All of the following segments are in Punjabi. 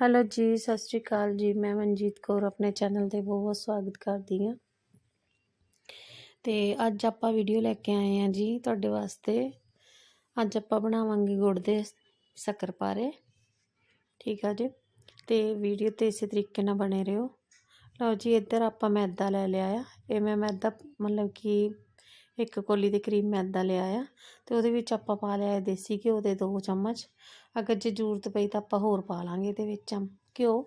ਹੈਲੋ ਜੀ, ਸਤਿ ਸ਼੍ਰੀ ਅਕਾਲ ਜੀ। ਮੈਂ ਮਨਜੀਤ ਕੌਰ, ਆਪਣੇ ਚੈਨਲ ਤੇ ਬਹੁਤ ਬਹੁਤ ਸਵਾਗਤ ਕਰਦੀ ਹਾਂ। ਤੇ ਅੱਜ ਆਪਾਂ ਵੀਡੀਓ ਲੈ ਕੇ ਆਏ ਹਾਂ ਜੀ ਤੁਹਾਡੇ ਵਾਸਤੇ। ਅੱਜ ਆਪਾਂ ਬਣਾਵਾਂਗੇ ਗੁੜ ਦੇ ਸ਼ੱਕਰਪਾਰੇ ਠੀਕ ਆ ਜੀ? ਤੇ ਵੀਡੀਓ ਤੇ ਇਸੇ ਤਰੀਕੇ ਨਾਲ ਬਣੇ ਰਹੋ। ਲਓ ਜੀ, ਇੱਧਰ ਆਪਾਂ ਮੈਦਾ ਲੈ ਲਿਆ ਆ। ਇਹ ਮੈਂ ਮੈਦਾ ਮਤਲਬ ਕਿ ਇੱਕ ਕੋਲੀ ਦੇ ਕਰੀਬ ਮੈਦਾ ਲਿਆ ਆ ਤੇ ਉਹਦੇ ਵਿੱਚ ਆਪਾਂ ਪਾ ਲਿਆ ਦੇਸੀ ਘਿਓ ਦੇ 2 ਚਮਚ। ਅਗਰ ਜੇ ਜ਼ਰੂਰਤ ਪਈ ਤਾਂ ਆਪਾਂ ਹੋਰ ਪਾ ਲਾਂਗੇ ਇਹਦੇ ਵਿੱਚ ਘਿਓ।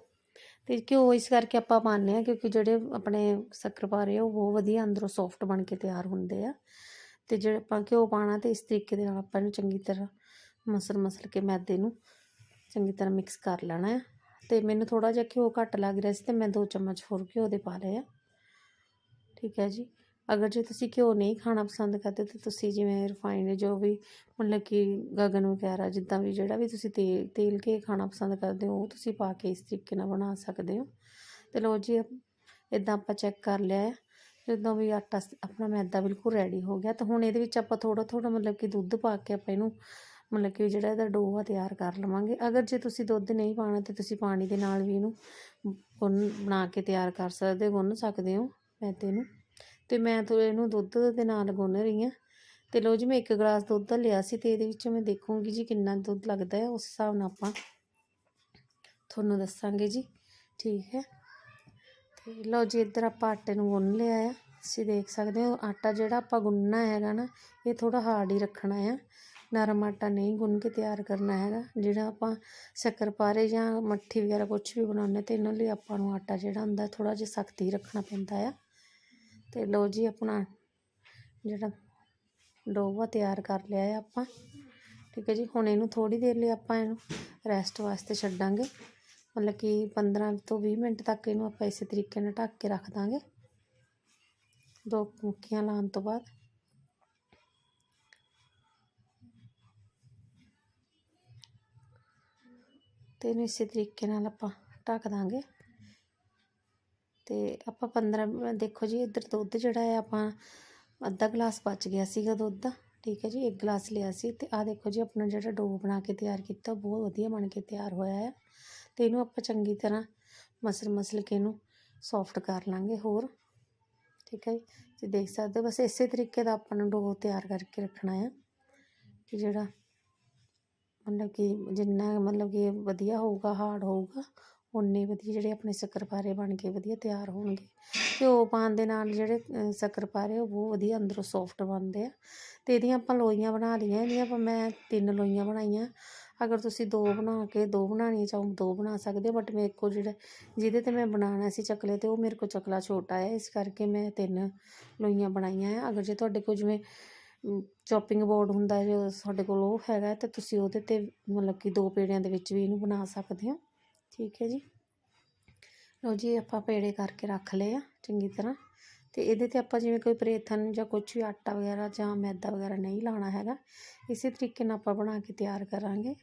ਤੇ ਘਿਓ ਇਸ ਕਰਕੇ ਆਪਾਂ ਪਾਉਂਦੇ ਆ ਕਿਉਂਕਿ ਜਿਹੜੇ ਆਪਣੇ ਸ਼ੱਕਰਪਾਰੇ ਉਹ ਬਹੁਤ ਵਧੀਆ ਅੰਦਰੋਂ ਸੌਫਟ ਬਣ ਕੇ ਤਿਆਰ ਹੁੰਦੇ ਆ। ਤੇ ਜੇ ਆਪਾਂ ਘਿਓ ਪਾਣਾ ਤੇ ਇਸ ਤਰੀਕੇ ਦੇ ਨਾਲ ਆਪਾਂ ਇਹਨੂੰ ਚੰਗੀ ਤਰ੍ਹਾਂ ਮਸਲ ਮਸਲ ਕੇ ਮੈਦੇ ਨੂੰ ਚੰਗੀ ਤਰ੍ਹਾਂ ਮਿਕਸ ਕਰ ਲੈਣਾ ਹੈ ਤੇ ਮੈਨੂੰ ਥੋੜਾ ਜਿਹਾ ਘਿਓ ਘੱਟ ਲੱਗ ਰਿਹਾ ਸੀ ਤੇ ਮੈਂ 2 ਚਮਚ ਹੋਰ ਘਿਓ ਦੇ ਪਾ ਲਏ ਆ। ਠੀਕ ਹੈ ਜੀ। ਅਗਰ ਜੇ ਤੁਸੀਂ ਘਿਓ ਨਹੀਂ ਖਾਣਾ ਪਸੰਦ ਕਰਦੇ ਤਾਂ ਤੁਸੀਂ ਜਿਵੇਂ ਰਿਫਾਈਨਡ ਜੋ ਵੀ ਮਤਲਬ ਕਿ ਗਗਨ ਵਗੈਰਾ ਜਿੱਦਾਂ ਵੀ ਜਿਹੜਾ ਵੀ ਤੁਸੀਂ ਤੇਲ ਤੇਲ ਕੇ ਖਾਣਾ ਪਸੰਦ ਕਰਦੇ ਹੋ, ਉਹ ਤੁਸੀਂ ਪਾ ਕੇ ਇਸ ਤਰੀਕੇ ਨਾਲ ਬਣਾ ਸਕਦੇ ਹੋ। ਤੇ ਲੋ ਜੀ ਇਦਾਂ ਆਪਾਂ ਚੈੱਕ ਕਰ ਲਿਆ ਹੈ। ਜਦੋਂ ਵੀ ਆਟਾ ਆਪਣਾ ਮੈਦਾ ਬਿਲਕੁਲ ਰੈਡੀ ਹੋ ਗਿਆ, ਤਾਂ ਹੁਣ ਇਹਦੇ ਵਿੱਚ ਆਪਾਂ ਥੋੜਾ ਥੋੜਾ ਮਤਲਬ ਕਿ ਦੁੱਧ ਪਾ ਕੇ ਆਪਾਂ ਇਹਨੂੰ ਮਤਲਬ ਕਿ ਜਿਹੜਾ ਇਹਦਾ ਡੋ ਆ ਤਿਆਰ ਕਰ ਲਵਾਂਗੇ। ਅਗਰ ਜੇ ਤੁਸੀਂ ਦੁੱਧ ਨਹੀਂ ਪਾਣਾ ਤੇ ਤੁਸੀਂ ਪਾਣੀ ਦੇ ਨਾਲ ਵੀ ਇਹਨੂੰ ਗੁੰਨ, ਬਣਾ ਕੇ ਤਿਆਰ ਕਰ ਸਕਦੇ, ਗੁੰਨ ਸਕਦੇ ਹੋ ਮੈਦੇ ਨੂੰ। ਤੇ ਮੈਂ ਥੋੜੇ ਇਹਨੂੰ ਦੁੱਧ ਦੇ ਨਾਲ ਗੁੰਨ ਰਹੀ ਹਾਂ। ਤੇ ਲੋ ਜੀ, ਮੈਂ ਇੱਕ ਗਲਾਸ ਦੁੱਧ ਦਾ ਲਿਆ ਸੀ ਤੇ ਇਹਦੇ ਵਿੱਚੋਂ ਮੈਂ ਦੇਖੂੰਗੀ ਜੀ ਕਿੰਨਾ ਦੁੱਧ ਲੱਗਦਾ ਹੈ, ਉਸ ਹਿਸਾਬ ਨਾਲ ਆਪਾਂ ਤੁਹਾਨੂੰ ਦੱਸਾਂਗੇ ਜੀ। ਠੀਕ ਹੈ। ਤੇ ਲਓ ਜੀ, ਇੱਧਰ ਆਪਾਂ ਆਟੇ ਨੂੰ ਗੁੰਨ ਲਿਆ ਆ। ਤੁਸੀਂ ਦੇਖ ਸਕਦੇ ਹੋ, ਆਟਾ ਜਿਹੜਾ ਆਪਾਂ ਗੁੰਨਣਾ ਹੈਗਾ ਨਾ, ਇਹ ਥੋੜਾ ਹਾਰਡ ਹੀ ਰੱਖਣਾ ਆ। ਨਰਮ ਆਟਾ ਨਹੀਂ ਗੁੰਨ ਕੇ ਤਿਆਰ ਕਰਨਾ ਹੈਗਾ, ਜਿਹੜਾ ਆਪਾਂ ਸ਼ੱਕਰਪਾਰੇ ਜਾਂ ਮੱਠੀ ਵਗੈਰਾ ਕੁਝ ਵੀ ਬਣਾਉਂਦੇ ਤੇ ਇਹਨਾਂ ਲਈ ਆਪਾਂ ਨੂੰ ਆਟਾ ਜਿਹੜਾ ਹੁੰਦਾ ਥੋੜਾ ਜਿਹਾ ਸਖਤ ਹੀ ਰੱਖਣਾ ਪੈਂਦਾ ਆ। ਤੇ ਲੋ ਜੀ ਆਪਣਾ ਜਿਹੜਾ ਡੋਵਾ ਤਿਆਰ ਕਰ ਲਿਆ ਹੈ ਆਪਾਂ। ਠੀਕ ਹੈ ਜੀ, ਹੁਣ ਇਹਨੂੰ ਥੋੜੀ ਦੇਰ ਲਈ ਆਪਾਂ ਇਹਨੂੰ ਰੈਸਟ ਵਾਸਤੇ ਛੱਡਾਂਗੇ। ਮਤਲਬ ਕਿ 15 ਤੋਂ 20 ਮਿੰਟ ਤੱਕ ਇਹਨੂੰ ਆਪਾਂ ਇਸੇ ਤਰੀਕੇ ਨਾਲ ਢੱਕ ਕੇ ਰੱਖ ਦਾਂਗੇ। ਦੋ ਮੁੱਕੀਆਂ ਲਾਉਣ ਤੋਂ ਬਾਅਦ। ਤੇ ਇਹਨੂੰ ਇਸੇ ਤਰੀਕੇ ਨਾਲ ਆਪਾਂ ਢੱਕ ਦਾਂਗੇ। ਅਤੇ ਆਪਾਂ 15 ਦੇਖੋ ਜੀ ਇੱਧਰ ਦੁੱਧ ਜਿਹੜਾ ਹੈ ਆਪਾਂ ਅੱਧਾ ਗਲਾਸ ਬਚ ਗਿਆ ਸੀਗਾ ਦੁੱਧ। ਦਾ ਠੀਕ ਹੈ ਜੀ, ਇੱਕ ਗਲਾਸ ਲਿਆ ਸੀ ਤੇ ਆਹ ਦੇਖੋ ਜੀ ਆਪਣਾ ਜਿਹੜਾ ਡੋ ਬਣਾ ਕੇ ਤਿਆਰ ਕੀਤਾ ਬਹੁਤ ਵਧੀਆ ਬਣ ਕੇ ਤਿਆਰ ਹੋਇਆ ਹੈ। ਤੇ ਇਹਨੂੰ ਆਪਾਂ ਚੰਗੀ ਤਰ੍ਹਾਂ ਮਸਲ ਮਸਲ ਕੇ ਇਹਨੂੰ ਸੌਫਟ ਕਰ ਲਾਂਗੇ ਹੋਰ। ਠੀਕ ਹੈ ਜੀ ਦੇਖ ਸਕਦੇ ਹੋ, ਬਸ ਇਸੇ ਤਰੀਕੇ ਦਾ ਆਪਾਂ ਨੂੰ ਡੋ ਤਿਆਰ ਕਰਕੇ ਰੱਖਣਾ ਹੈ ਕਿ ਜਿਹੜਾ ਮਤਲਬ ਕਿ ਜਿੰਨਾ ਮਤਲਬ ਕਿ ਵਧੀਆ ਹੋਊਗਾ ਹਾਰਡ ਹੋਊਗਾ। ਉਨੇ ਵਧੀਆ ਜਿਹੜੇ ਆਪਣੇ ਸ਼ੱਕਰਪਾਰੇ ਬਣ ਕੇ ਵਧੀਆ ਤਿਆਰ ਹੋਣਗੇ। ਘਿਓ ਪਾਉਣ ਦੇ ਨਾਲ ਜਿਹੜੇ ਸ਼ੱਕਰਪਾਰੇ ਉਹ ਬਹੁਤ ਵਧੀਆ ਅੰਦਰੋਂ ਸੌਫਟ ਬਣਦੇ ਆ। ਅਤੇ ਇਹਦੀਆਂ ਆਪਾਂ ਲੋਈਆਂ ਬਣਾ ਲਈਆਂ, ਇਹਦੀਆਂ ਆਪਾਂ ਮੈਂ ਤਿੰਨ ਲੋਈਆਂ ਬਣਾਈਆਂ। ਅਗਰ ਤੁਸੀਂ ਦੋ ਬਣਾ ਕੇ ਦੋ ਬਣਾਉਣੀਆਂ ਚਾਹੋ, ਦੋ ਬਣਾ ਸਕਦੇ ਹੋ ਬਟ ਮੇਰੇ ਕੋਲ ਜਿਹੜਾ, ਜਿਹਦੇ ਤੇ ਮੈਂ ਬਣਾਉਣਾ ਸੀ ਚਕਲੇ ਤੇ ਉਹ ਮੇਰੇ ਕੋਲ ਚਕਲਾ ਛੋਟਾ ਹੈ ਇਸ ਕਰਕੇ ਮੈਂ ਤਿੰਨ ਲੋਈਆਂ ਬਣਾਈਆਂ ਆ। ਅਗਰ ਜੇ ਤੁਹਾਡੇ ਕੋਲ ਜਿਵੇਂ ਚੌਪਿੰਗ ਬੋਰਡ ਹੁੰਦਾ ਜੋ, ਤੁਹਾਡੇ ਕੋਲ ਉਹ ਹੈਗਾ, ਤਾਂ ਤੁਸੀਂ ਉਹਦੇ ਤੇ ਮਤਲਬ ਕਿ ਦੋ ਪੇੜਿਆਂ ਦੇ ਵਿੱਚ ਵੀ ਇਹਨੂੰ ਬਣਾ ਸਕਦੇ ਹੋ। ਠੀਕ ਹੈ ਜੀ। ਲਓ ਜੀ, ਆਪਾਂ ਪੇੜੇ ਕਰਕੇ ਰੱਖ ਲਏ ਆ ਚੰਗੀ ਤਰ੍ਹਾਂ। ਤੇ ਇਹਦੇ ਤੇ ਆਪਾਂ ਜਿਵੇਂ ਕੋਈ ਪ੍ਰੇਥਨ ਜਾਂ ਕੁਝ ਵੀ ਆਟਾ ਵਗੈਰਾ ਜਾਂ ਮੈਦਾ ਵਗੈਰਾ ਨਹੀਂ ਲਾਣਾ ਹੈਗਾ, ਇਸੇ ਤਰੀਕੇ ਨਾਲ ਆਪਾਂ ਬਣਾ ਕੇ ਤਿਆਰ ਕਰਾਂਗੇ।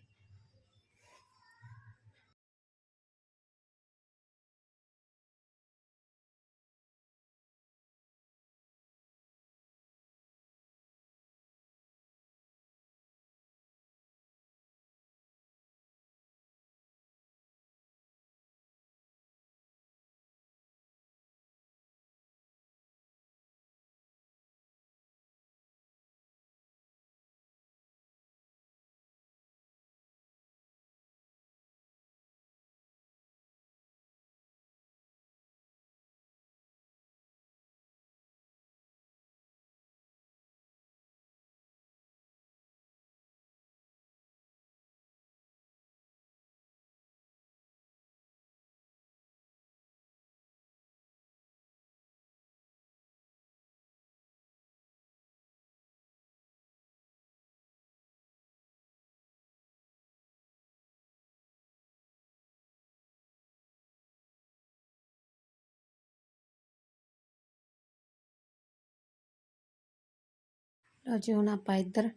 ਲਓ ਜੀ ਹੁਣ ਆਪਾਂ ਇੱਧਰ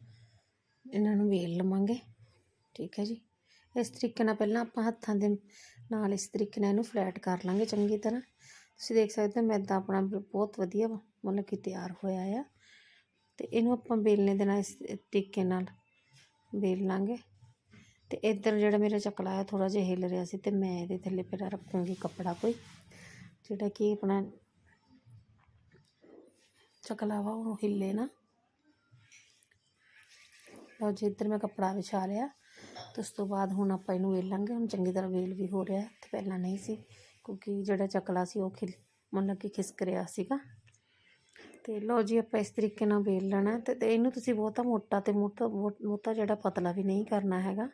ਇਹਨਾਂ ਨੂੰ ਵੇਲ ਲਵਾਂਗੇ। ਠੀਕ ਹੈ ਜੀ। ਇਸ ਤਰੀਕੇ ਨਾਲ ਪਹਿਲਾਂ ਆਪਾਂ ਹੱਥਾਂ ਦੇ ਨਾਲ ਇਸ ਤਰੀਕੇ ਨਾਲ ਇਹਨੂੰ ਫਲੈਟ ਕਰ ਲਾਂਗੇ ਚੰਗੀ ਤਰ੍ਹਾਂ। ਤੁਸੀਂ ਦੇਖ ਸਕਦੇ ਹੋ ਮੈਦਾ ਆਪਣਾ ਬਹੁਤ ਵਧੀਆ ਮਤਲਬ ਕਿ ਤਿਆਰ ਹੋਇਆ ਆ। ਤੇ ਇਹਨੂੰ ਆਪਾਂ ਵੇਲਣੇ ਦੇ ਨਾਲ ਇਸ ਤਰੀਕੇ ਨਾਲ ਵੇਲ ਲਾਂਗੇ। ਤੇ ਇੱਧਰ ਜਿਹੜਾ ਮੇਰਾ ਚਕਲਾ ਆ ਥੋੜਾ ਜਿਹਾ ਹਿੱਲ ਰਿਹਾ ਸੀ ਤੇ ਮੈਂ ਇਹਦੇ ਥੱਲੇ ਪਹਿਲਾਂ ਰੱਖੂੰਗੀ ਕੱਪੜਾ ਕੋਈ। ਜਿਹੜਾ ਕਿ ਆਪਣਾ ਚਕਲਾ ਵਾ ਉਹ ਹਿੱਲੇ ਨਾ। ਲਓ ਜੀ ਇੱਧਰ ਮੈਂ ਕੱਪੜਾ ਵਿਛਾ ਲਿਆ, ਤੇ ਉਸ ਤੋਂ ਬਾਅਦ ਹੁਣ ਆਪਾਂ ਇਹਨੂੰ ਵੇਲਾਂਗੇ। ਹੁਣ ਚੰਗੀ ਤਰ੍ਹਾਂ ਵੇਲ ਵੀ ਹੋ ਰਿਹਾ ਤੇ ਪਹਿਲਾਂ ਨਹੀਂ ਸੀ, ਕਿਉਂਕਿ ਜਿਹੜਾ ਚਕਲਾ ਸੀ ਉਹ ਖਿਲ ਮਤਲਬ ਕਿ ਖਿਸਕ ਰਿਹਾ ਸੀਗਾ। ਤੇ ਲਓ ਜੀ, ਆਪਾਂ ਇਸ ਤਰੀਕੇ ਨਾਲ ਵੇਲ ਲੈਣਾ ਤੇ ਇਹਨੂੰ ਤੁਸੀਂ ਬਹੁਤਾ ਮੋਟਾ ਤੇ ਮੋਟਾ ਬਹੁਤਾ ਜਿਹੜਾ ਪਤਲਾ ਵੀ ਨਹੀਂ ਕਰਨਾ ਹੈਗਾ।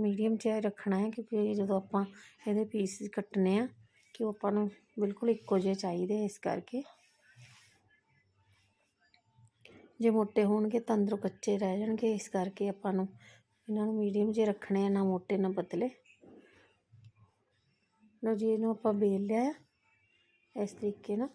ਮੀਡੀਅਮ 'ਚ ਰੱਖਣਾ ਹੈ, ਕਿਉਂਕਿ ਜਦੋਂ ਆਪਾਂ ਇਹਦੇ ਪੀਸ ਕੱਟਨੇ ਆ, ਕਿ ਉਹ ਆਪਾਂ ਨੂੰ ਬਿਲਕੁਲ ਇੱਕੋ ਜਿਹੇ ਚਾਹੀਦੇ ਇਸ ਕਰਕੇ। ਜੇ ਮੋਟੇ ਹੋਣਗੇ ਤਾਂ ਅੰਦਰੋਂ ਕੱਚੇ ਰਹਿ ਜਾਣਗੇ, ਇਸ ਕਰਕੇ ਆਪਾਂ ਨੂੰ ਇਹਨਾਂ ਨੂੰ ਮੀਡੀਅਮ ਜੇ ਰੱਖਣੇ ਆ, ਨਾ ਮੋਟੇ, ਨਾ ਪਤਲੇ। ਲਓ ਜੀ, ਇਹਨੂੰ ਆਪਾਂ ਵੇਲ ਲਿਆ ਇਸ ਤਰੀਕੇ ਨਾਲ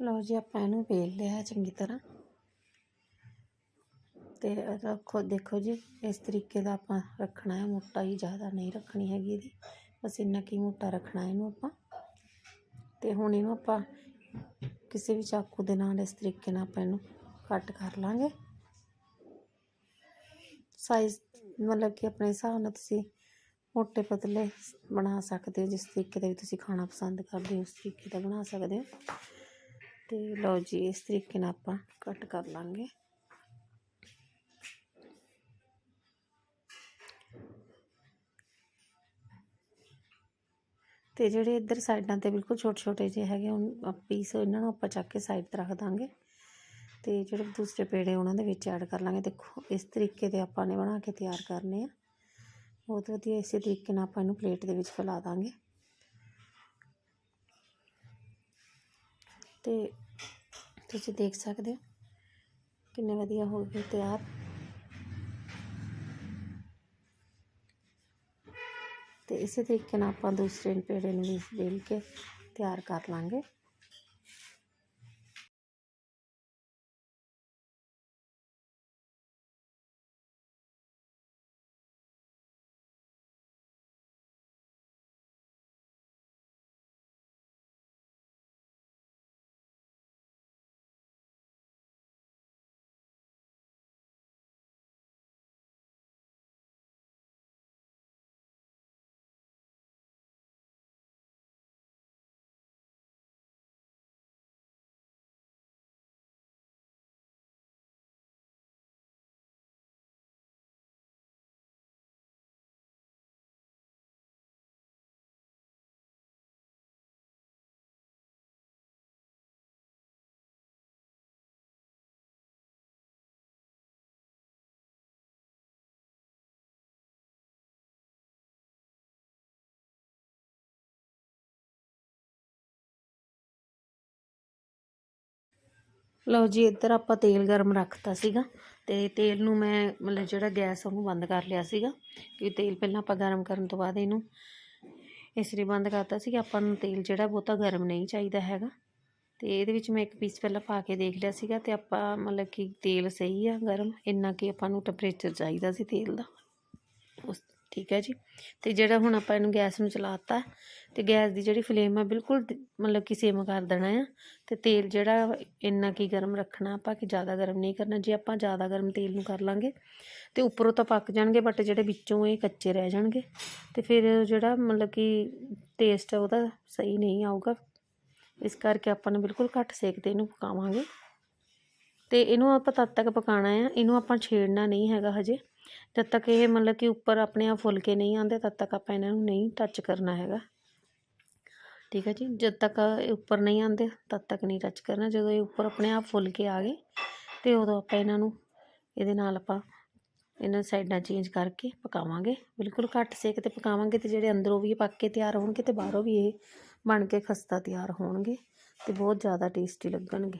ਲਓ ਜੀ, ਆਪਾਂ ਇਹਨੂੰ ਵੇਲ ਲਿਆ ਚੰਗੀ ਤਰ੍ਹਾਂ। ਤੇ ਰੱਖੋ, ਦੇਖੋ ਜੀ, ਇਸ ਤਰੀਕੇ ਦਾ ਆਪਾਂ ਰੱਖਣਾ ਹੈ। ਮੋਟਾ ਹੀ ਜ਼ਿਆਦਾ ਨਹੀਂ ਰੱਖਣੀ ਹੈਗੀ ਇਹਦੀ। ਬਸ ਇੰਨਾ ਕੀ ਮੋਟਾ ਰੱਖਣਾ ਇਹਨੂੰ ਆਪਾਂ। ਤੇ ਹੁਣ ਇਹਨੂੰ ਆਪਾਂ ਕਿਸੇ ਵੀ ਚਾਕੂ ਦੇ ਨਾਲ ਇਸ ਤਰੀਕੇ ਨਾਲ ਆਪਾਂ ਇਹਨੂੰ ਕੱਟ ਕਰ ਲਾਂਗੇ। ਸਾਈਜ਼, ਮਤਲਬ ਕਿ ਆਪਣੇ ਹਿਸਾਬ ਨਾਲ ਤੁਸੀਂ ਮੋਟੇ ਪਤਲੇ ਬਣਾ ਸਕਦੇ ਹੋ। ਜਿਸ ਤਰੀਕੇ ਦਾ ਵੀ ਤੁਸੀਂ ਖਾਣਾ ਪਸੰਦ ਕਰਦੇ ਹੋ, ਉਸ ਤਰੀਕੇ ਦਾ ਬਣਾ ਸਕਦੇ ਹੋ। ਤੇ ਲਓ ਜੀ, ਇਸ ਤਰੀਕੇ ਨਾਲ ਆਪਾਂ ਕੱਟ ਕਰ ਲਾਂਗੇ। ਤੇ ਜਿਹੜੇ ਇੱਧਰ ਸਾਈਡਾਂ ਤੇ ਬਿਲਕੁਲ ਛੋਟੇ ਛੋਟੇ ਜਿਹੇ ਹੈਗੇ, ਉਹ ਪੀਸ ਇਹਨਾਂ ਨੂੰ ਆਪਾਂ ਚੱਕ ਕੇ ਸਾਈਡ ਤੇ ਰੱਖ ਦਾਂਗੇ। ਤੇ ਜਿਹੜੇ ਦੂਸਰੇ ਪੇੜੇ ਉਹਨਾਂ ਦੇ ਵਿੱਚ ਐਡ ਕਰ ਲਾਂਗੇ। ਦੇਖੋ, ਇਸ ਤਰੀਕੇ ਦੇ ਆਪਾਂ ਨੇ ਬਣਾ ਕੇ ਤਿਆਰ ਕਰਨੇ ਆ। ਬਹੁਤ ਵਧੀਆ ਇਸੇ ਤਰੀਕੇ ਨਾਲ ਆਪਾਂ ਇਹਨੂੰ ਪਲੇਟ ਦੇ ਵਿੱਚ ਫੈਲਾ ਦਾਂਗੇ। ਤੇ ਤੁਸੀਂ ਦੇਖ ਸਕਦੇ ਹੋ। ਕਿੰਨੇ ਵਧੀਆ ਹੋ ਗਏ ਤਿਆਰ। ਤੇ ਇਸੇ ਤਰੀਕੇ ਨਾਲ ਆਪਾਂ ਦੂਸਰੇ ਪੇੜੇ ਨੂੰ ਵੀ ਵੇਲ ਕੇ ਤਿਆਰ ਕਰ ਲਾਂਗੇ। ਲਓ ਜੀ, ਇੱਧਰ ਆਪਾਂ ਤੇਲ ਗਰਮ ਰੱਖਤਾ ਸੀਗਾ ਤੇ ਤੇਲ ਨੂੰ ਮੈਂ ਮਤਲਬ ਜਿਹੜਾ ਗੈਸ ਉਹਨੂੰ ਬੰਦ ਕਰ ਲਿਆ ਸੀਗਾ ਕਿ ਤੇਲ ਪਹਿਲਾਂ ਆਪਾਂ ਗਰਮ ਕਰਨ ਤੋਂ ਬਾਅਦ ਇਹਨੂੰ ਇਸ ਲਈ ਬੰਦ ਕਰਤਾ ਸੀ ਕਿ ਆਪਾਂ ਨੂੰ ਤੇਲ ਜਿਹੜਾ ਬਹੁਤਾ ਗਰਮ ਨਹੀਂ ਚਾਹੀਦਾ ਹੈਗਾ। ਤੇ ਇਹਦੇ ਵਿੱਚ ਮੈਂ ਇੱਕ ਪੀਸ ਪਹਿਲਾਂ ਪਾ ਕੇ ਦੇਖ ਲਿਆ ਸੀਗਾ ਤੇ ਆਪਾਂ ਮਤਲਬ ਕਿ ਤੇਲ ਸਹੀ ਆ ਗਰਮ, ਇੰਨਾ ਕਿ ਆਪਾਂ ਨੂੰ ਟੈਂਪਰੇਚਰ ਚਾਹੀਦਾ ਸੀ ਤੇਲ ਦਾ। ਉਸ, ਠੀਕ ਹੈ ਜੀ। ਤੇ ਜਿਹੜਾ ਹੁਣ ਆਪਾਂ ਇਹਨੂੰ ਗੈਸ ਨੂੰ ਚਲਾਤਾ ਤੇ ਗੈਸ ਦੀ ਜਿਹੜੀ ਫਲੇਮ ਆ, ਬਿਲਕੁਲ ਮਤਲਬ ਕਿ ਸੇਮ ਕਰ ਦੇਣਾ ਆ। ਤੇ ਤੇਲ ਜਿਹੜਾ ਇੰਨਾ ਕੀ ਗਰਮ ਰੱਖਣਾ, ਆਪਾਂ ਕਿ ਜ਼ਿਆਦਾ ਗਰਮ ਨਹੀਂ ਕਰਨਾ, ਜੇ ਆਪਾਂ ਜ਼ਿਆਦਾ ਗਰਮ ਤੇਲ ਨੂੰ ਕਰ ਲਾਂਗੇ, ਤੇ ਉੱਪਰੋਂ ਤਾਂ ਪੱਕ ਜਾਣਗੇ ਬਟ ਜਿਹੜੇ ਵਿੱਚੋਂ ਇਹ ਕੱਚੇ ਰਹਿ ਜਾਣਗੇ। ਤੇ ਫਿਰ ਜਿਹੜਾ ਮਤਲਬ ਕਿ ਟੇਸਟ ਆ, ਉਹਦਾ ਸਹੀ ਨਹੀਂ ਆਊਗਾ। ਇਸ ਕਰਕੇ ਆਪਾਂ ਨੂੰ ਬਿਲਕੁਲ ਘੱਟ ਸੇਕ ਤੇ ਇਹਨੂੰ ਪਕਾਵਾਂਗੇ। ਤੇ ਇਹਨੂੰ ਆਪਾਂ ਤਦ ਤੱਕ ਪਕਾਣਾ ਆ, ਇਹਨੂੰ ਆਪਾਂ ਛੇੜਨਾ ਨਹੀਂ ਹੈਗਾ ਹਜੇ। ਜਦ ਤੱਕ ਇਹ ਮਤਲਬ ਕਿ ਉੱਪਰ ਆਪਣੇ ਆਪ ਫੁੱਲ ਕੇ ਨਹੀਂ ਆਉਂਦੇ, ਤਦ ਤੱਕ ਆਪਾਂ ਇਹਨਾਂ ਨੂੰ ਨਹੀਂ ਟੱਚ ਕਰਨਾ ਹੈਗਾ। ਠੀਕ ਹੈ ਜੀ, ਜਦ ਤੱਕ ਇਹ ਉੱਪਰ ਨਹੀਂ ਆਉਂਦੇ, ਤਦ ਤੱਕ ਨਹੀਂ ਟੱਚ ਕਰਨਾ। ਜਦੋਂ ਇਹ ਉੱਪਰ ਆਪਣੇ ਆਪ ਫੁੱਲ ਕੇ ਆ ਗਏ, ਤੇ ਉਦੋਂ ਆਪਾਂ ਇਹਨਾਂ ਨੂੰ, ਇਹਦੇ ਨਾਲ ਆਪਾਂ ਇਹਨਾਂ ਸਾਈਡਾਂ ਚੇਂਜ ਕਰਕੇ ਪਕਾਵਾਂਗੇ। ਬਿਲਕੁਲ ਘੱਟ ਸੇਕ ਤੇ ਪਕਾਵਾਂਗੇ ਤੇ ਜਿਹੜੇ ਅੰਦਰੋਂ ਵੀ ਪੱਕ ਕੇ ਤਿਆਰ ਹੋਣਗੇ ਤੇ ਬਾਹਰੋਂ ਵੀ ਇਹ ਬਣ ਕੇ ਖਸਤਾ ਤਿਆਰ ਹੋਣਗੇ ਤੇ ਬਹੁਤ ਜ਼ਿਆਦਾ ਟੇਸਟੀ ਲੱਗਣਗੇ।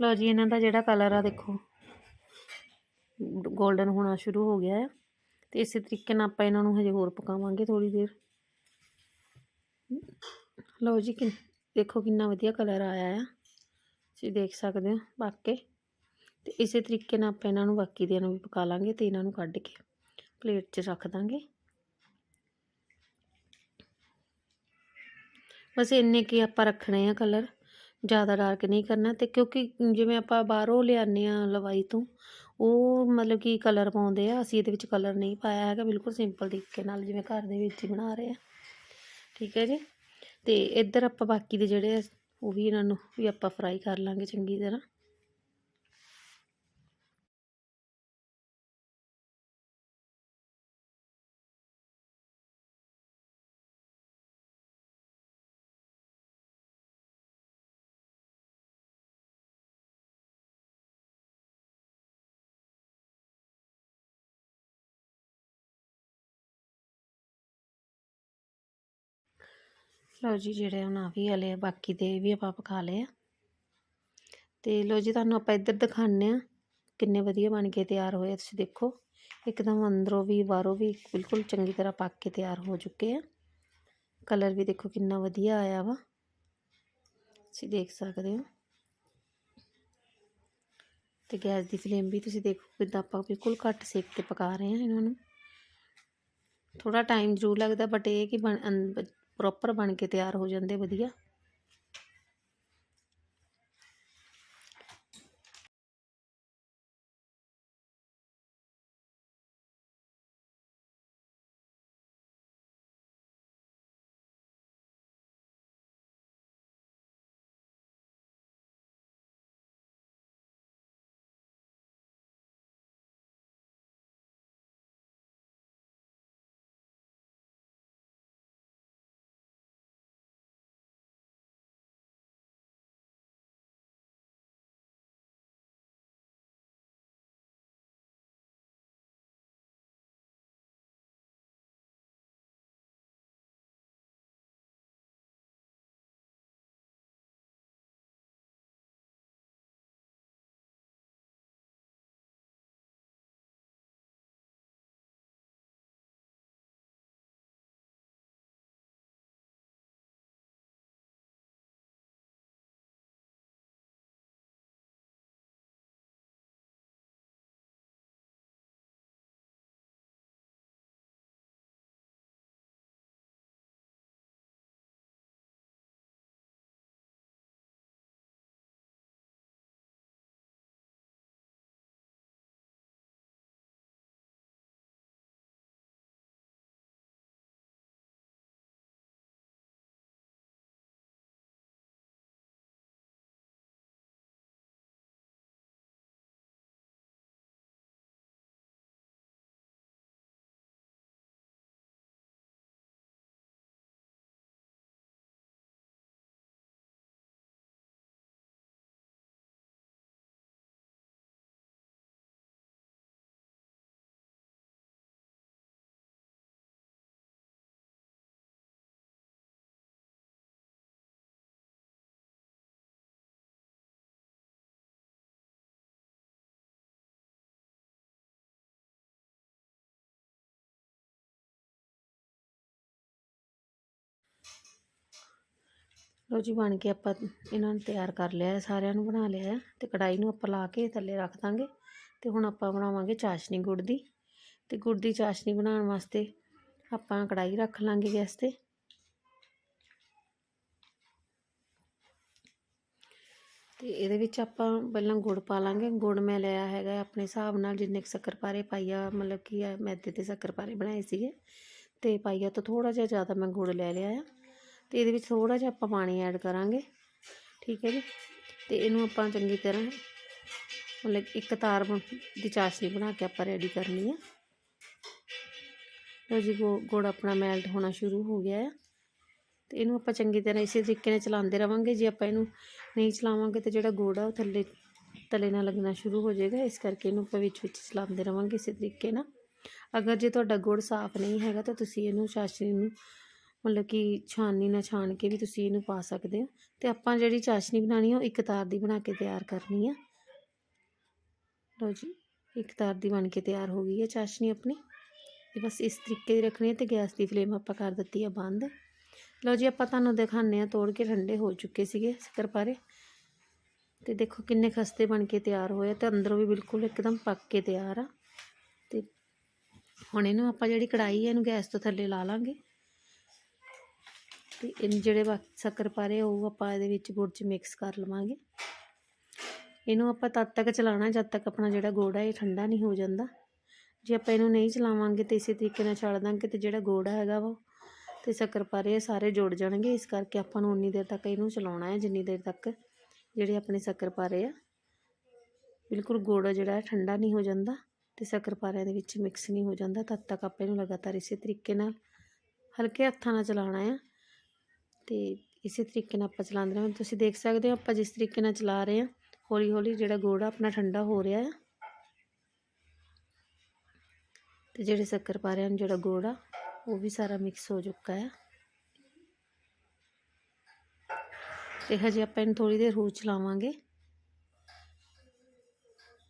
ਲਓ ਜੀ, ਇਹਨਾਂ ਦਾ ਜਿਹੜਾ ਕਲਰ ਆ ਦੇਖੋ। 골ਡਨ ਹੋਣਾ ਸ਼ੁਰੂ ਹੋ ਗਿਆ ਹੈ ਤੇ ਇਸੇ ਤਰੀਕੇ ਨਾਲ ਆਪਾਂ ਇਹਨਾਂ ਨੂੰ ਹਜੇ ਹੋਰ ਪਕਾਵਾਂਗੇ ਥੋੜੀ ਦੇਰ। ਲਓ ਜੀ ਕਿ ਦੇਖੋ ਕਿੰਨਾ ਵਧੀਆ ਕਲਰ ਆਇਆ ਆ। ਤੁਸੀਂ ਦੇਖ ਸਕਦੇ ਹੋ ਬਾਕੀ ਤੇ ਇਸੇ ਤਰੀਕੇ ਨਾਲ ਆਪਾਂ ਇਹਨਾਂ ਨੂੰ ਬਾਕੀ ਦੀਆਂ ਨੂੰ ਵੀ ਪਕਾ ਲਾਂਗੇ ਤੇ ਇਹਨਾਂ ਨੂੰ ਕੱਢ ਕੇ ਪਲੇਟ 'ਚ ਰੱਖ ਦਾਂਗੇ। ਬਸ ਇੰਨੇ ਕੀ ਆਪਾਂ ਰੱਖਣੇ ਆ ਕਲਰ ਜ਼ਿਆਦਾ ਡਾਰਕ ਨਹੀਂ ਕਰਨਾ ਤੇ ਕਿਉਂਕਿ ਜਿਵੇਂ ਆਪਾਂ ਬਾਹਰੋਂ ਲਿਆਉਂਦੇ ਆ ਲਵਾਈ ਤੋਂ ਉਹ ਮਤਲਬ ਕਿ ਕਲਰ ਪਾਉਂਦੇ ਆ ਅਸੀਂ ਇਹਦੇ ਵਿੱਚ ਕਲਰ ਨਹੀਂ ਪਾਇਆ ਹੈਗਾ ਬਿਲਕੁਲ ਸਿੰਪਲ ਤਰੀਕੇ ਨਾਲ ਜਿਵੇਂ ਘਰ ਦੇ ਵਿੱਚ ਹੀ ਬਣਾ ਰਹੇ ਆ। ਠੀਕ ਹੈ ਜੀ? ਤੇ ਇੱਧਰ ਆਪਾਂ ਬਾਕੀ ਦੇ ਜਿਹੜੇ ਆ, ਉਹ ਵੀ ਇਹਨਾਂ ਨੂੰ ਵੀ ਆਪਾਂ ਫਰਾਈ ਕਰ ਲਾਂਗੇ ਚੰਗੀ ਤਰ੍ਹਾਂ। ਲਓ ਜੀ ਜਿਹੜੇ ਹੁਣ ਆ ਵੀ ਹਲੇ ਬਾਕੀ ਦੇ ਵੀ ਆਪਾਂ ਪਕਾ ਲਏ ਆ। ਤੇ ਲਓ ਜੀ ਤੁਹਾਨੂੰ ਆਪਾਂ ਇੱਧਰ ਦਿਖਾਉਂਦੇ ਆ, ਕਿੰਨੇ ਵਧੀਆ ਬਣ ਕੇ ਤਿਆਰ ਹੋਏ ਆ। ਤੁਸੀਂ ਦੇਖੋ, ਇੱਕਦਮ ਅੰਦਰੋਂ ਵੀ, ਬਾਹਰੋਂ ਵੀ ਬਿਲਕੁਲ ਚੰਗੀ ਤਰ੍ਹਾਂ ਪੱਕ ਕੇ ਤਿਆਰ ਹੋ ਚੁੱਕੇ ਆ। ਕਲਰ ਵੀ ਦੇਖੋ ਕਿੰਨਾ ਵਧੀਆ ਆਇਆ ਵਾ। ਤੁਸੀਂ ਦੇਖ ਸਕਦੇ ਹੋ। ਤੇ ਗੈਸ ਦੀ ਫਲੇਮ ਵੀ ਤੁਸੀਂ ਦੇਖੋ ਕਿਦਾਂ ਆਪਾਂ ਬਿਲਕੁਲ ਘੱਟ ਸੇਕ ਤੇ ਪਕਾ ਰਹੇ ਹਾਂ ਇਹਨਾਂ ਨੂੰ। ਥੋੜਾ ਟਾਈਮ ਜ਼ਰੂਰ ਲੱਗਦਾ ਬਟ ਇਹ ਕਿ ਬਣ ਪ੍ਰੋਪਰ ਬਣ ਕੇ ਤਿਆਰ ਹੋ ਜਾਂਦੇ ਵਧੀਆ। ਲੋ ਜੀ, ਬਣ ਕੇ ਆਪਾਂ ਇਹਨਾਂ ਨੂੰ ਤਿਆਰ ਕਰ ਲਿਆ ਸਾਰਿਆਂ ਨੂੰ ਬਣਾ ਲਿਆ ਹੈ ਤੇ ਕੜਾਈ ਨੂੰ ਆਪਾਂ ਲਾ ਕੇ ਥੱਲੇ ਰੱਖ ਦਾਂਗੇ ਤੇ ਹੁਣ ਆਪਾਂ ਬਣਾਵਾਂਗੇ ਚਾਸ਼ਨੀ ਗੁੜ ਦੀ। ਤੇ ਗੁੜ ਦੀ ਚਾਸ਼ਨੀ ਬਣਾਉਣ ਵਾਸਤੇ ਆਪਾਂ ਕੜਾਈ ਰੱਖ ਲਾਂਗੇ ਗੈਸ ਤੇ। ਤੇ ਇਹਦੇ ਵਿੱਚ ਆਪਾਂ ਪਹਿਲਾਂ ਗੁੜ ਪਾ ਲਾਂਗੇ। ਗੁੜ ਮੈਂ ਲਿਆ ਹੈਗਾ ਆਪਣੇ ਹਿਸਾਬ ਨਾਲ, ਜਿੰਨੇ ਸ਼ੱਕਰਪਾਰੇ ਪਾਈਆ, ਮਤਲਬ ਕਿ ਮੈਦੇ ਤੇ ਸ਼ੱਕਰਪਾਰੇ ਬਣਾਏ ਸੀਗੇ। ਤੇ ਪਾਈਆ ਤੋਂ ਥੋੜਾ ਜਿਹਾ ਜ਼ਿਆਦਾ ਮੈਂ ਗੁੜ ਲੈ ਲਿਆ ਆ। ਤੇ ਇਹਦੇ ਵਿੱਚ ਥੋੜਾ ਜਿਹਾ ਆਪਾਂ ਪਾਣੀ ਐਡ ਕਰਾਂਗੇ। ਠੀਕ ਹੈ ਜੀ? ਤੇ ਇਹਨੂੰ ਆਪਾਂ ਚੰਗੀ ਤਰ੍ਹਾਂ ਮਤਲਬ ਇੱਕ ਤਾਰ ਦੀ ਚਾਸ਼ਨੀ ਬਣਾ ਕੇ ਆਪਾਂ ਰੈਡੀ ਕਰਨੀ ਹੈ ਲੋ ਜੀ ਗੁੜ ਆਪਣਾ ਮੈਲਟ ਹੋਣਾ ਸ਼ੁਰੂ ਹੋ ਗਿਆ ਹੈ ਤੇ ਇਹਨੂੰ ਆਪਾਂ ਚੰਗੀ ਤਰ੍ਹਾਂ ਇਸੇ ਤਰੀਕੇ ਨਾਲ ਚਲਾਉਂਦੇ ਰਵਾਂਗੇ। ਜੇ ਆਪਾਂ ਇਹਨੂੰ ਨਹੀਂ ਚਲਾਵਾਂਗੇ ਤਾਂ ਜਿਹੜਾ ਗੁੜ ਆ ਉਹ ਥੱਲੇ, ਤਲੇ ਨਾਲ ਲੱਗਣਾ ਸ਼ੁਰੂ ਹੋ ਜਾਏਗਾ। ਇਸ ਕਰਕੇ ਇਹਨੂੰ ਆਪਾਂ ਵਿੱਚ ਵਿੱਚ ਚਲਾਉਂਦੇ ਰਵਾਂਗੇ ਇਸੇ ਤਰੀਕੇ ਨਾਲ। ਅਗਰ ਜੇ ਤੁਹਾਡਾ ਗੁੜ ਸਾਫ਼ ਨਹੀਂ ਹੈਗਾ ਤਾਂ ਤੁਸੀਂ ਇਹਨੂੰ ਚਾਸ਼ਨੀ ਨੂੰ ਮਤਲਬ ਕਿ ਛਾਨਣੀ ਨਾਲ ਛਾਣ ਕੇ ਵੀ ਤੁਸੀਂ ਇਹਨੂੰ ਪਾ ਸਕਦੇ ਹੋ। ਤੇ ਆਪਾਂ ਜਿਹੜੀ ਚਾਸ਼ਨੀ ਬਣਾਣੀ ਉਹ ਇੱਕ ਤਾਰ ਦੀ ਬਣਾ ਕੇ ਤਿਆਰ ਕਰਨੀ ਆ। ਲਓ ਜੀ, ਇੱਕ ਤਾਰ ਦੀ ਬਣ ਕੇ ਤਿਆਰ ਹੋ ਗਈ ਹੈ ਚਾਸ਼ਨੀ ਆਪਣੀ। ਤੇ ਬਸ ਇਸ ਤਰੀਕੇ ਦੀ ਰੱਖਣੀ ਹੈ ਤੇ ਗੈਸ ਦੀ ਫਲੇਮ ਆਪਾਂ ਕਰ ਦਿੱਤੀ ਆ ਬੰਦ। ਲਓ ਜੀ, ਆਪਾਂ ਤੁਹਾਨੂੰ ਦਿਖਾਉਂਦੇ ਆ, ਤੋੜ ਕੇ ਠੰਡੇ ਹੋ ਚੁੱਕੇ ਸੀਗੇ ਸ਼ੱਕਰਪਾਰੇ ਤੇ ਦੇਖੋ ਕਿੰਨੇ ਖਸਤੇ ਬਣ ਕੇ ਤਿਆਰ ਹੋਏ ਆ ਤੇ ਅੰਦਰੋਂ ਵੀ ਬਿਲਕੁਲ ਇੱਕਦਮ ਪੱਕ ਕੇ ਤਿਆਰ ਆ। ਤੇ ਹੁਣ ਇਹਨੂੰ ਆਪਾਂ ਜਿਹੜੀ ਕੜਾਈ ਹੈ ਇਹਨੂੰ ਗੈਸ ਤੋਂ ਥੱਲੇ ਲਾ ਲਾਂਗੇ। ਤੇ ਇਹ ਜਿਹੜੇ ਬਾਕੀ ਸ਼ੱਕਰਪਾਰੇ ਉਹ ਆਪਾਂ ਇਹਦੇ ਵਿੱਚ ਗੁੜ 'ਚ ਮਿਕਸ ਕਰ ਲਵਾਂਗੇ। ਇਹਨੂੰ ਆਪਾਂ ਤਦ ਤੱਕ ਚਲਾਉਣਾ, ਜਦ ਤੱਕ ਆਪਣਾ ਜਿਹੜਾ ਗੁੜ ਹੈ ਇਹ ਠੰਡਾ ਨਹੀਂ ਹੋ ਜਾਂਦਾ। ਜੇ ਆਪਾਂ ਇਹਨੂੰ ਨਹੀਂ ਚਲਾਵਾਂਗੇ ਤੇ ਇਸੇ ਤਰੀਕੇ ਨਾਲ ਛੱਡ ਦਾਂਗੇ ਤੇ ਜਿਹੜਾ ਗੁੜ ਹੈਗਾ ਵਾ, ਤੇ ਸ਼ੱਕਰਪਾਰੇ ਸਾਰੇ ਜੁੜ ਜਾਣਗੇ। ਇਸ ਕਰਕੇ ਆਪਾਂ ਨੂੰ ਉਨੀ ਦੇਰ ਤੱਕ ਇਹਨੂੰ ਚਲਾਉਣਾ ਹੈ, ਜਿੰਨੀ ਦੇਰ ਤੱਕ ਜਿਹੜੇ ਆਪਣੇ ਸ਼ੱਕਰਪਾਰੇ ਆ। ਬਿਲਕੁਲ ਗੁੜ ਜਿਹੜਾ ਠੰਡਾ ਨਹੀਂ ਹੋ ਜਾਂਦਾ ਤੇ ਸ਼ੱਕਰਪਾਰਿਆਂ ਦੇ ਵਿੱਚ ਮਿਕਸ ਨਹੀਂ ਹੋ ਜਾਂਦਾ। ਤਦ ਤੱਕ ਆਪਾਂ ਇਹਨੂੰ ਲਗਾਤਾਰ ਇਸੇ ਤਰੀਕੇ ਨਾਲ ਹਲਕੇ ਹੱਥਾਂ ਨਾਲ ਚਲਾਉਣਾ ਆ। ਤੇ ਇਸੇ ਤਰੀਕੇ ਨਾਲ ਆਪਾਂ ਚਲਾਉਂਦੇ ਰਹਾਂਗੇ। ਤੁਸੀਂ ਦੇਖ ਸਕਦੇ ਹੋ ਆਪਾਂ ਜਿਸ ਤਰੀਕੇ ਨਾਲ ਚਲਾ ਰਹੇ ਹਾਂ ਹੌਲੀ ਹੌਲੀ ਜਿਹੜਾ ਗੁੜ ਆ ਆਪਣਾ ਠੰਡਾ ਹੋ ਰਿਹਾ ਹੈ। ਤੇ ਜਿਹੜੇ ਸ਼ੱਕਰਪਾਰਿਆਂ ਨੂੰ ਜਿਹੜਾ ਗੁੜ ਆ ਉਹ ਵੀ ਸਾਰਾ ਮਿਕਸ ਹੋ ਚੁੱਕਾ ਹੈ। ਤੇ ਹਜੇ ਆਪਾਂ ਇਹਨੂੰ ਥੋੜੀ ਦੇਰ ਹੋਰ ਚਲਾਵਾਂਗੇ।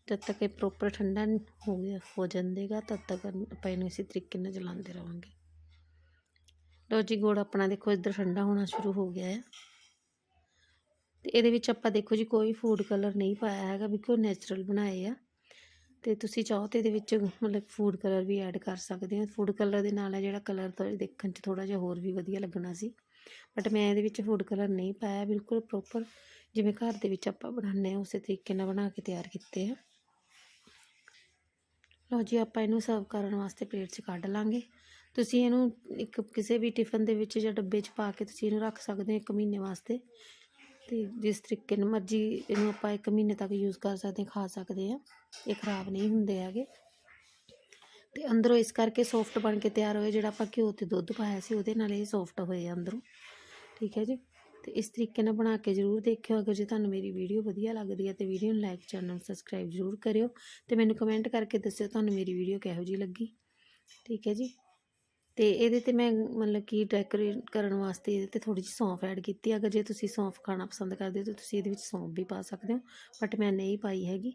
ਜਦ ਤੱਕ ਇਹ ਪ੍ਰੋਪਰ ਠੰਡਾ ਨੀ ਹੋ ਗਿਆ, ਹੋ ਜਾਂਦੇਗਾ, ਤਦ ਤੱਕ ਆਪਾਂ ਇਹਨੂੰ ਇਸੇ ਤਰੀਕੇ ਨਾਲ ਚਲਾਉਂਦੇ ਰਹਾਂਗੇ। ਲਓ ਜੀ, ਗੁੜ ਆਪਣਾ ਦੇਖੋ, ਇੱਧਰ ਠੰਡਾ ਹੋਣਾ ਸ਼ੁਰੂ ਹੋ ਗਿਆ ਹੈ। ਤੇ ਇਹਦੇ ਵਿੱਚ ਆਪਾਂ ਦੇਖੋ ਜੀ, ਕੋਈ ਫੂਡ ਕਲਰ ਨਹੀਂ ਪਾਇਆ ਹੈਗਾ ਬਿਲਕੁਲ ਨੈਚੁਰਲ ਬਣਾਏ ਆ। ਤੇ ਤੁਸੀਂ ਚਾਹੋ ਤੇ ਇਹਦੇ ਵਿੱਚ ਮਤਲਬ ਫੂਡ ਕਲਰ ਵੀ ਐਡ ਕਰ ਸਕਦੇ ਹੋ। ਫੂਡ ਕਲਰ ਦੇ ਨਾਲ ਹੈ ਜਿਹੜਾ ਕਲਰ ਤਾਂ ਦੇਖਣ 'ਚ ਥੋੜਾ ਜਿਹਾ ਹੋਰ ਵੀ ਵਧੀਆ ਲੱਗਣਾ ਸੀ। ਬਟ ਮੈਂ ਇਹਦੇ ਵਿੱਚ ਫੂਡ ਕਲਰ ਨਹੀਂ ਪਾਇਆ, ਬਿਲਕੁਲ ਪ੍ਰੋਪਰ ਜਿਵੇਂ ਘਰ ਦੇ ਵਿੱਚ ਆਪਾਂ ਬਣਾਉਂਦੇ ਆ ਉਸੇ ਤਰੀਕੇ ਨਾਲ ਬਣਾ ਕੇ ਤਿਆਰ ਕੀਤੇ ਆ। ਲਓ ਜੀ, ਆਪਾਂ ਇਹਨੂੰ ਸਰਵ ਕਰਨ ਵਾਸਤੇ ਪਲੇਟ 'ਚ ਕੱਢ ਲਾਂਗੇ। ਤੁਸੀਂ ਇਹਨੂੰ ਇੱਕ ਕਿਸੇ ਵੀ ਟਿਫਨ ਦੇ ਵਿੱਚ ਜਾਂ ਡੱਬੇ 'ਚ ਪਾ ਕੇ ਤੁਸੀਂ ਇਹਨੂੰ ਰੱਖ ਸਕਦੇ ਹੋ ਇੱਕ ਮਹੀਨੇ ਵਾਸਤੇ। ਤੇ ਜਿਸ ਤਰੀਕੇ ਨਾਲ ਮਰਜ਼ੀ ਇਹਨੂੰ ਆਪਾਂ ਇੱਕ ਮਹੀਨੇ ਤੱਕ ਯੂਜ਼ ਕਰ ਸਕਦੇ, ਖਾ ਸਕਦੇ ਹਾਂ। ਇਹ ਖਰਾਬ ਨਹੀਂ ਹੁੰਦੇ ਹੈਗੇ। ਤੇ ਅੰਦਰੋਂ ਇਸ ਕਰਕੇ ਸੌਫਟ ਬਣ ਕੇ ਤਿਆਰ ਹੋਏ, ਜਿਹੜਾ ਆਪਾਂ ਘਿਓ ਤੇ ਦੁੱਧ ਪਾਇਆ ਸੀ, ਉਹਦੇ ਨਾਲ ਇਹ ਸੌਫਟ ਹੋਏ ਆ ਅੰਦਰੋਂ। ਠੀਕ ਹੈ ਜੀ? ਤੇ ਇਸ ਤਰੀਕੇ ਨਾਲ ਬਣਾ ਕੇ ਜ਼ਰੂਰ ਦੇਖਿਓ। ਅਗਰ ਜੇ ਤੁਹਾਨੂੰ ਮੇਰੀ ਵੀਡੀਓ ਵਧੀਆ ਲੱਗਦੀ ਹੈ ਤੇ ਵੀਡੀਓ ਨੂੰ ਲਾਈਕ ਚੈਨਲ ਨੂੰ ਸਬਸਕ੍ਰਾਈਬ ਜ਼ਰੂਰ ਕਰਿਓ। ਤੇ ਮੈਨੂੰ ਕਮੈਂਟ ਕਰਕੇ ਦੱਸਿਓ ਤੁਹਾਨੂੰ ਮੇਰੀ ਵੀਡੀਓ ਕਿਹੋ ਜਿਹੀ ਲੱਗੀ। ਠੀਕ ਹੈ ਜੀ? ਤੇ ਇਹਦੇ ਤੇ ਮੈਂ ਮਤਲਬ ਕਿ ਡੈਕੋਰੇਟ ਕਰਨ ਵਾਸਤੇ ਇਹਦੇ ਤੇ ਥੋੜੀ ਜਿਹੀ ਸੌਂਫ ਐਡ ਕੀਤੀ। ਅਗਰ ਜੇ ਤੁਸੀਂ ਸੌਂਫ ਖਾਣਾ ਪਸੰਦ ਕਰਦੇ ਹੋ, ਤਾਂ ਤੁਸੀਂ ਇਹਦੇ ਵਿੱਚ ਸੌਂਫ ਵੀ ਪਾ ਸਕਦੇ ਹੋ ਬਟ ਮੈਂ ਨਹੀਂ ਪਾਈ ਹੈਗੀ।